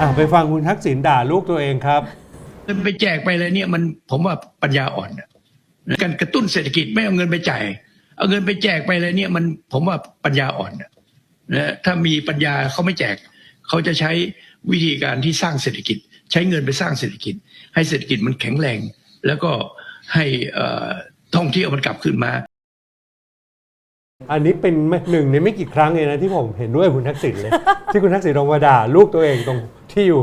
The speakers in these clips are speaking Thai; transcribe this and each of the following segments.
อะไปฟังคุณทักษิณด่าลูกตัวเองครับเงินไปแจกไปเลยเนี่ยมันผมว่าปัญญาอ่อนอะการกระตุ้นเศรษฐกิจไม่เอาเงินไปจ่าย เอาเงินไปแจกไปเลยเนี่ยมันผมว่าปัญญาอ่อนอะนะถ้ามีปัญญาเขาไม่แจก เขาจะใช้วิธีการที่สร้างเศรษฐกิจ ใช้เงินไปสร้างเศรษฐกิจ ให้เศรษฐกิจมันแข็งแรง แล้วก็ให้เอ่อท่องเที่ยวมันกลับคืนมา อันนี้เป็นไม่หนึ่งในไม่กี่ครั้งเลยนะที่ผมเห็นด้วยคุณทักษิณเลย ที่คุณทักษิณลงมาด่าลูกตัวเองตรง ที่อยู่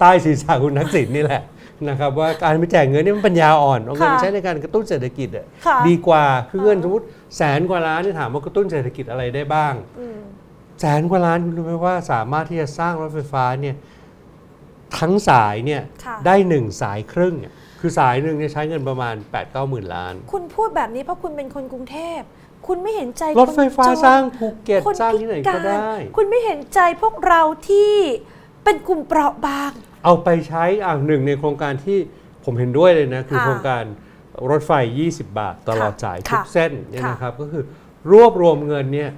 ใต้ศีรษะคุณทักษิณนี่แหละนะครับว่าการไปแจกเงินนี่มันปัญญาอ่อนเอาเงินค่ะไปใช้ในการกระตุ้นเศรษฐกิจอะค่ะดีกว่าคือเงินสมมติแสนกว่าล้านนี่ถามว่ากระตุ้นเศรษฐกิจอะไรได้บ้างอืมแสนกว่าล้านคุณรู้ไหมว่าสามารถที่จะสร้างรถไฟฟ้าเนี่ยทั้งสายเนี่ยค่ะได้หนึ่งสายครึ่งอะคือสายหนึ่งเนี่ยใช้เงินประมาณ8ปดเก้าหมื่นล้าน คุณพูดแบบนี้เพราะคุณเป็นคนกรุงเทพ คุณไม่เห็นใจรถไฟฟ้าคนจนสร้างภูเก็ตคนสร้างที่ไหนพิก็รได้ คุณไม่เห็นใจพวกเราที่ เป็นกลุ่มเปราะบาง เอาไปใช้อ่าหนึ่งในโครงการที่ผมเห็นด้วยเลยนะ คือค่ะโครงการรถไฟ 20 บาทตลอดค่ะสายทุกค่ะเส้นเนี่ยค่ะนะครับก็คือรวบรวมเงินเนี่ย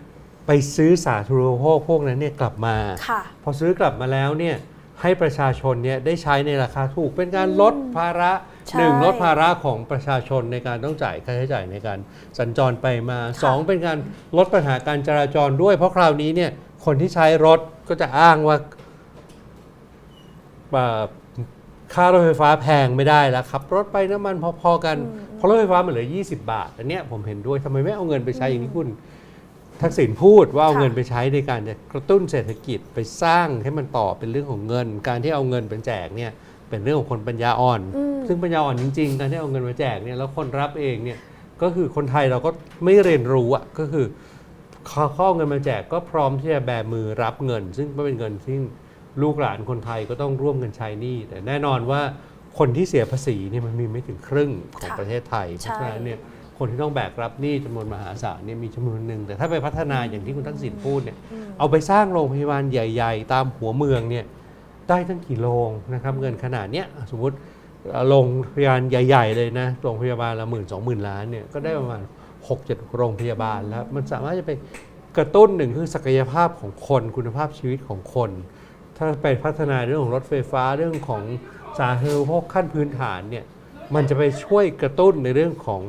ไปซื้อสาธารณูปโภคพวกนั้นเนี่ยกลับมา ค่ะ พอซื้อกลับมาแล้วเนี่ยให้ประชาชนเนี่ยได้ใช้ในราคาถูกเป็นการลดภาระใช่ หนึ่งลดภาระของประชาชนในการต้องจ่ายค่าใช้จ่ายในการสัญจรไปมาสองเป็นการลดปัญหาการจราจรด้วย เพราะคราวนี้เนี่ยคนที่ใช้รถก็จะอ้างว่าเอ่อ ค่ารถไฟฟ้าแพงไม่ได้แล้วขับรถไปน้ำมันพอๆกันเพราะรถไฟฟ้ามันเหลือ 20 บาท อันเนี้ยผมเห็นด้วยทำไมไม่เอาเงินไปใช้อย่างที่คุณทักษิณพูดว่าเอาค่ะเงินไปใช้ในการจะกระตุ้นเศรษฐกิจไปสร้างให้มันต่อเป็นเรื่องของเงิน การที่เอาเงินไปแจกเนี่ยเป็นเรื่องของคนปัญญาอ่อนอืมซึ่งปัญญาอ่อนจริงๆ การที่เอาเงินมาแจกเนี่ยแล้วคนรับเองเนี่ยก็คือคนไทยเราก็ไม่เรียนรู้อะก็คือเขาเขาเอาเงินมาแจกก็พร้อมที่จะแบมือรับเงิน ซึ่งเป็นเงินที่ ลูกหลานคนไทยก็ต้องร่วมกันใช้หนี้แต่แน่นอนว่าคนที่เสียภาษีเนี่ยมันมีไม่ถึงครึ่งของค่ะประเทศไทยเพใช่ราะฉะนั้นเนี่ยคนที่ต้องแบกรับหนี้จำนวนมหาศาลเนี่ยมีจำนวนหนึ่ง แต่ถ้าไปพัฒนาอย่างที่คุณทักษิณพูดเนี่ยเอาไปสร้างโรงพยาบาลใหญ่ ๆ ตามหัวเมืองเนี่ยได้ตั้งกี่โรงนะครับเงินขนาดเนี้ยสมมติเอ่อโรงพยาบาลใหญ่ ๆ เลยนะโรงพยาบาลละหมื่นสองหมื่นล้านเนี่ยก็ได้ประมาณ6กเจ็ดโรงพยาบาลแล้ว มันสามารถจะไปกระตุ้นหนึ่งคือศักยภาพของคนคุณภาพชีวิตของคน ถ้าไปพัฒนาเรื่องของรถไฟฟ้าเรื่องของสาธารณูปโภคขั้นพื้นฐานเนี่ยมันจะไปช่วยกระตุ้นในเรื่องของ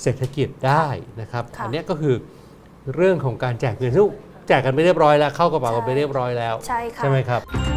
เศรษฐกิจได้นะครับ ค่ะ อันเนี้ยก็คือเรื่องของการแจกเงินซึ่งแจกกันไปเรียบร้อยแล้วเข้ากระเป๋ากันไปใช่เรียบร้อยแล้ว ใช่ค่ะ ใช่ไหมครับค